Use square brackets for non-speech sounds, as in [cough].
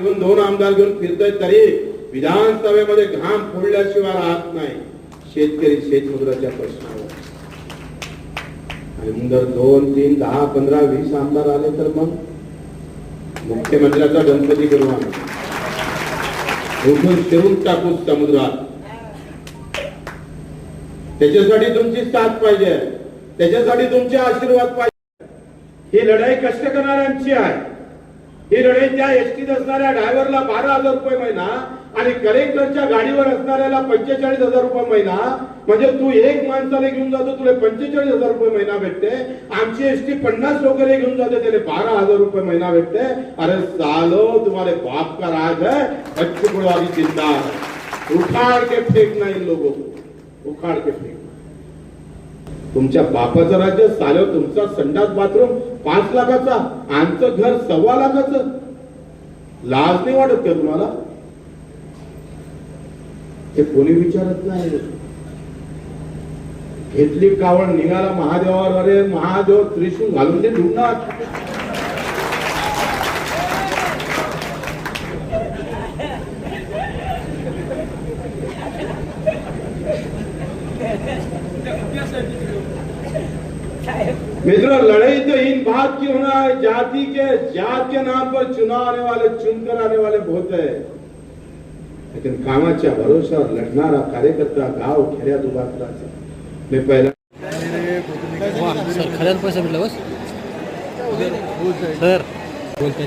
घेऊन दोन आमदार घेऊन फिरतोय तरी विधानसभेमध्ये घाम फोडल्याशिवाय राहत नाही. शेतकरी शेतमजुराच्या प्रश्नावर. आणि मग जर दोन तीन दहा पंधरा वीस आमदार आले तर मग मुख्यमंत्र्याचा गणपती करू आम्ही उठून फिरून टाकू समुद्रात. त्याच्यासाठी तुमची साथ पाहिजे. त्याच्यासाठी तुमचे आशीर्वाद पाहिजे. ही लढाई कष्ट करणाऱ्यांची आहे. ही लढाई एसटीत असणाऱ्या ड्रायव्हरला बारा हजार रुपये महिना आणि कलेक्टरच्या गाडीवर असणाऱ्याला पंचेचाळीस हजार रुपये महिना. म्हणजे तू एक माणसाला घेऊन जातो तुला पंचेचाळीस हजार रुपये महिना भेटते. आमची एसटी पन्नास लोकांना घेऊन जाते त्याला बारा हजार रुपये महिना भेटते. अरे सालो तुम्हारे बाप का राज है? बच्चे चिंता उखाड़ के फेकना इन लोगों को. उखाड़ के फेकना. तुमच्या बापाचं राज्य चालव तुमचा संडास बाथरूम पाच लाखाचा आमचं घर सव्वा लाखाचं. लाज नाही वाटत का तुम्हाला? हे कोणी विचारत नाही घेतली कावड निघाला महादेवावर अरे महादेव त्रिशूल घालून ते ढुंगणार [laughs] मित्रों लड़ाई तो इन बात की होना है जाति के जात के नाम पर चुनाव आने वाले चुनकर आने वाले बहुत है। लेकिन कामाच्या भरोशावर लढणारा कार्यकर्ता गाव खेड्यात उभा करायचा मी पहिला सर खऱ्याच पैसा भेटला बस सर। बोलते